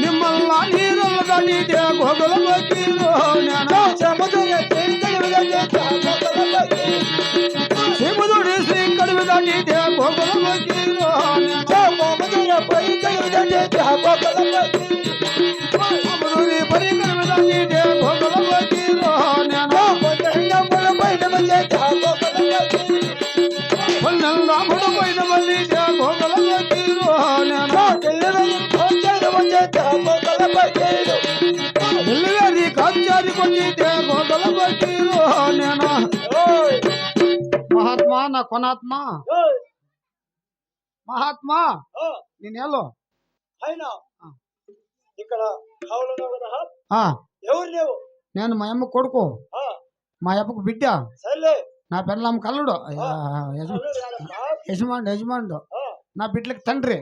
నిమ్మల్ల నీరులు కడితే గోగల బకీరు శివుదుడి మహాత్మా నా కొనాత్మా మహాత్మా నేనేలో అయినా ఇక్కడ ఎవరు లేవు? నేను మా అమ్మ కొడుకు. మా అప్పకు బిడ్డ. నా పెళ్ళమ్మ కల్లుడు. యజమానుడు యజమానుడు. నా బిడ్డలకి తండ్రి.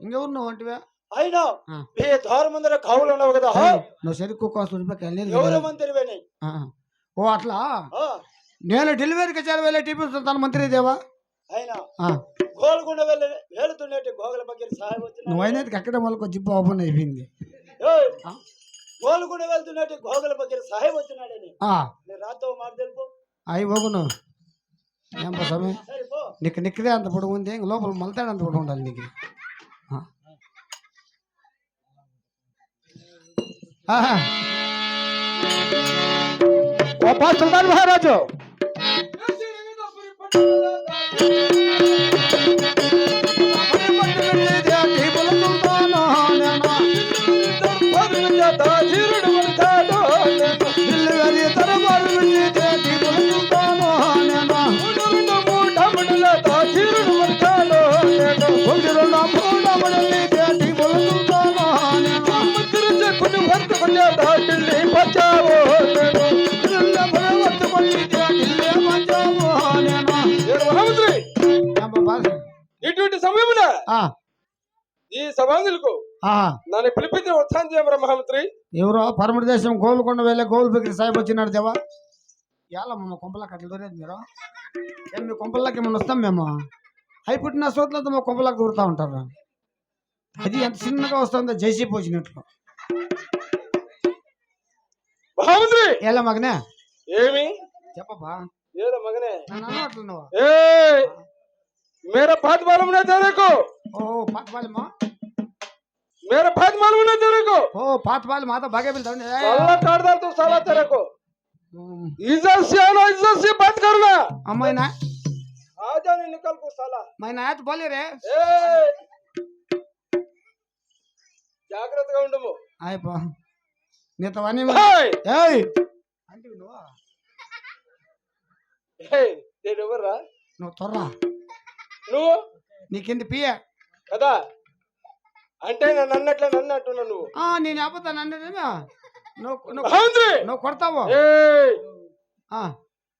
ఇంకెవరు నువ్వు అంటివే అయినా ఆ. ఈ ద్వారం ముందర కావులు ఉన్నావు కదా ఏయ్, నువ్వు చెరుకు కోసం ఎవరు ఓ అట్లా? నేను డెలివరీకి వచ్చారు వెళ్ళే టీపీ తన మంత్రి దేవా. అయినా ఆ, గోల్కొండ వెళ్ళి వెళుతున్నట్టు గోగల బగ్గర సాయం వచ్చిన? నువ్వు అయినది అక్కడ వాళ్ళకి జిప్పు ఓపెన్ అయిపోయింది? గోల్కొండ వెళ్తున్నట్టు గోగల బగ్గర సాయం వచ్చినాడని రాతో మాట తెలుపు. అయి పోగును ఏం పో. నీకు నిక్కదే అంత పొడుగు ఉంది ఇంక లోపల మలతాడు అంత పొడుగు ఉండాలి నీకు. పా సుల్తాన్ మహారాజు. Thank you. ఈ సమాధులకు నన్ను పిలిపించిన ఉత్సాహం చేయమరా మహామంత్రి ఎవరో పరమటి దేశం గోల్కొండ వెళ్ళే గోల్ బిక్రి సాహిబ్ వచ్చినాడు దేవా. ఎలా మా కొంపలకి అట్లా దూరేది మీరు. ఏం మీ కొంపలకి ఏమన్నా వస్తాం మేము? అయి పుట్టిన సోట్లతో మా కొంపలకి దూరుతా ఉంటారు. అది ఎంత చిన్నగా వస్తుందో జైసీప్ వచ్చినట్లు మహామంత్రి! ఎలా మగనే. ఏమి? చెప్పబ్బా. ఏదో మగనే. నువ్వు ए मेरा बात मालूम नहीं तेरे को ఓ పాత బాలిమా मेरा बात मालूम नहीं तेरे को ఓ పాత బాలి మాతో బాగా వెళ్తాను साला काट डाल तू साला तेरे को इज्जत से आना इज्जत से बात करना అమ్మాయినా आ जाने निकल को साला మా నాయత బాలి రే ए జాగ్రత్తగా ఉండము అయిపో నీతో అన్నీ ఏయ్! ఏయ్ అంటే నువ్వు ఏయ్, నేను ఎవర్రా నువ్వు తొర్రా నువ్వు? నీకింది పియ కదా? అంటే నన్ను అన్నట్లే నన్ను అంటున్నా నువ్వు. ఆ, నేను ఆపుతాను అంటే నువ్వు నువ్వు నువ్వు కొడతావు? ఏయ్! ఆ,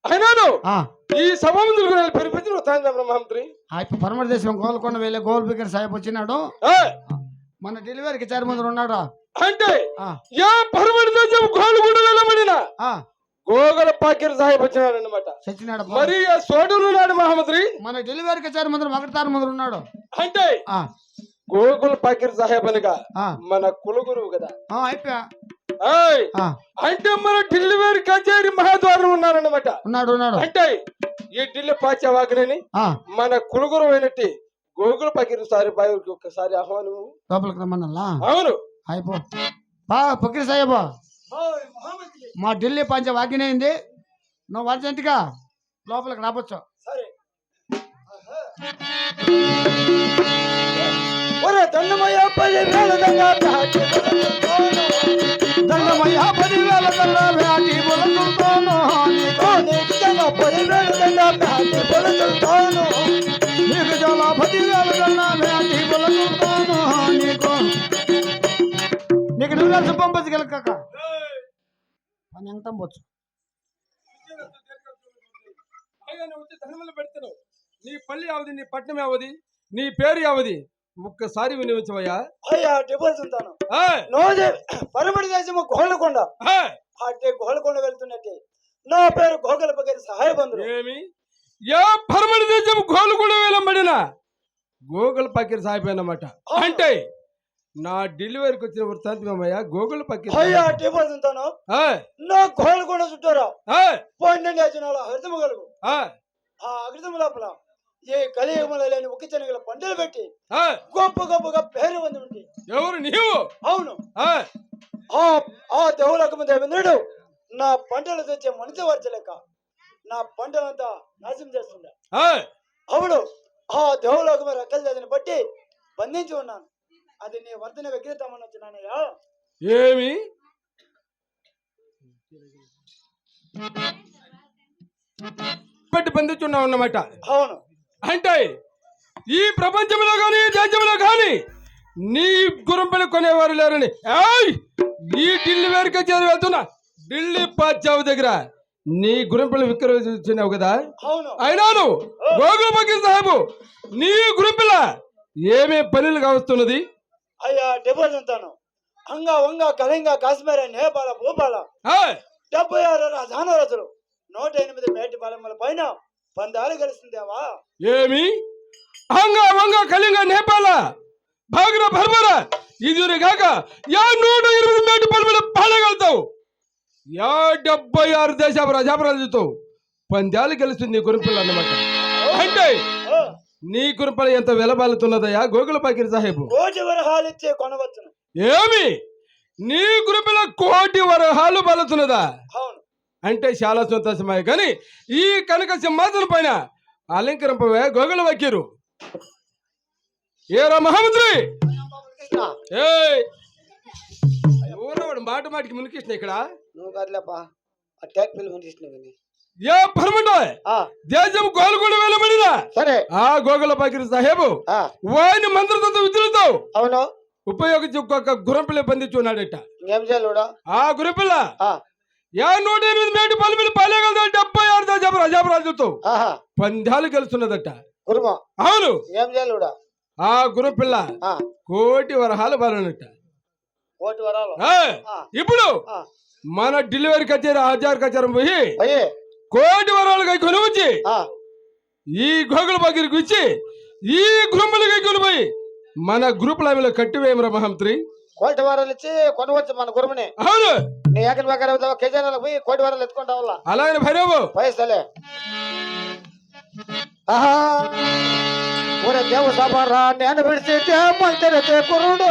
అయినాను ఆ. ఈ నేను మహామంత్రి ఆ, ఇప్పుడు పరమటి దేశం గోల్కొండ వెళ్ళే గోల్ బిగ్గర సాహిబ్ వచ్చినాడు. ఏయ్! మన డెలివరీకి చారి ముందు ఉన్నాడు? అంటే ఆ, దేశం గోలుగుండ ఆ, గోగల పాకిర్ సాహిబ్ వచ్చినాడనమాట చచ్చినాడు పో. మరి ఆ సోడులు నాడు మహామంత్రి మన డెలివరీకి చారి ముందు ఒకటి ముందు ఉన్నాడు. అంటే ఆ, గోకుల్ పాకిర్ సాహెబ్ అనగా మన కులగురువు కదా. అయిపోయా. అంటే మన ఢిల్లీ కచేరి మహాద్వారం ఉన్నారన్నమాట ఉన్నాడు ఉన్నాడు. అంటే ఈ ఢిల్లీ పాచా వాకినని ఆ, మన కులగురు అయినట్టు గోకుల పాకిర్ సారి బాయికి ఒక్కసారి ఆహ్వానం లోపలికి రమ్మన్నా అవును. అయిపో. బా పక్రి సాహిబ్. మా ఢిల్లీ పంచ వాకినైంది నువ్వు అర్జెంటుగా లోపలికి రావచ్చు సరే. ఒరే దండమయ్య పది దంగా దాటి దండమయ్య పదివేల కల్లా వేటి బులతుంటాను నీకు నీకు జమ దంగా నీకు పదివేల నీకు నీకు నువ్వు కలిసి పంపచ్చు గెలక పని వచ్చి ధనములు పెడుతున్నావు. నీ పల్లి యావది నీ పట్నం యావది నీ పేరు యావది ఒక్కసారి వినిపించవయ్యా అయ్యా ఉంటాను పరమడి దేశము వెళ్తున్నట్టే. నా పేరు గోగల పగిరి సహాయ బంధువు ఏమి? ఏ పరమడి దేశం గోలుగూడ వేలబడిన? గోగుల్ పకీర్ సాహిబ్ అన్నమాట అంటే నా డెలివరీకి వచ్చిన వృత్తాంతమయ్యా గోగుల్ పకీర్ అయ్యా ఉంటాను. ఏయ్! నా గోళ్ళకొండ చుట్టారా? ఏయ్! పన్నెండు అజనాల హరితము కలుగు ఏయ్! ఆ అగ్రితము లోపల ఏ కలియుగముల లేని ఒక చెనగల పంటలు పెట్టి! గొప్ప గొప్పగా పేరు పొంది ఉంది ఎవరు? నీవు? అవును! ఆ దేవులకము దేవేంద్రుడు నా పంటలు తెచ్చే మనిషి వచ్చలేక నా పంటలంతా నాశనం చేస్తుండే! అవును. ఆ దేవులోకము రెక్కలు చేతిని బట్టి బంధించి ఉన్నాను. అది నీ వర్ధన విగ్రహమని వచ్చినానయ్యా ఏమి? పెట్టి బంధించున్నావు అన్నమాట. అవును. అంటే ఈ ప్రపంచంలో కానీ దేశంలో కానీ నీ గురంపల్లి కొనేవారు లేరని! ఈ ఢిల్లీ వేరుక చేరి వెళ్తున్నా. ఢిల్లీ పాచావు దగ్గర నీ గురంపల్లి విక్రయించినావు కదా? అయినాను. గోగుల పక్కన సాహెబు నీ గురంపిల్ల ఏమే పనులు కావస్తున్నది? అయ్యా డిపోజ్ ఉంటాను అంగా వంగ కళింగ కాశ్మీర నేపాల భూపాల. ఏయ్! డెబ్బై ఆరు రాజాన రోజులు. నూట ఎనిమిది మేటి బలముల పైన పందాలు గెలుస్తుందేవా ఏమి? హంగ వంగ కళింగ నేపాల భాగర భర్మర ఇది కాక యా నూట ఎనిమిది మేటి పలుపులు పాడగలుగుతావు యా డెబ్బై ఆరు దేశాపు రజాపరాజుతో పందాలు గెలుస్తుంది గురుపిల్ల అన్నమాట అంటే నీ గురుపల ఎంత వెలబాలుతున్నదయ్యా గోకుల పకీర్ సాహెబు. కోటి వరహాలు ఇచ్చే కొనవచ్చును. ఏమి? నీ గురుపిల్ల కోటి వరహాలు బలుతున్నదా? అవును. అంటే చాలా సంతోషమే. కానీ ఈ కనక సింహాసనం పైన అలంకరింపవే గోగుల వకీరు. ఏరా మహామంత్రి? ఊరవాడు మాట మాటికి మునికిసిన ఇక్కడ. నువ్వు కాదులేపా. పిల్లలు తీసుకుని ఏ పరమండ? దేశం గోల్గొండ వెళ్ళబడిన సరే. ఆ గోగుల పకిరి సాహేబు ఆ, వాని మంత్రతంత్ర విద్యులతో అవును. ఉపయోగించి ఒక్కొక్క గుర్రంపిల్ల బంధించున్నాడట. ఏం చేయాలి ఆ గుర్రపిల్ల ఆ, యా నూట ఎనిమిది మేటి పలుపులు పాలేగలదా డెబ్బై ఆరు రజాపరాజుతో ఆహా. పందాలు గెలుస్తున్నదట. అవును. ఏం చేయాలి ఆ గుర్రపిల్ల ఆ, కోటి వరహాలు బాలనట. కోటి వరాలు. ఏ, ఆ, ఇప్పుడు మన డెలివరీ కచేరీ ఆచార కచేరం పోయి కోటి వరాలుగా కొని వచ్చి ఆ, ఈ గోగుల బగిరికి ఇచ్చి ఈ గురుంబలకి కొనిపోయి మన గ్రూప్ లావిలో కట్టివేయమరా మహంత్రి. కోటి వరాలు ఇచ్చి కొనవచ్చు మన గురుమని అవును. నీ ఏకన్ ప్రకారం కేజీఆర్లకు పోయి కోటి వరాలు ఎత్తుకుంటావులా అలాగే భైరవు పైసలే. ఆహా. ఊరే దేవ సభరా నేను విడిచి మంత్రి కురుడు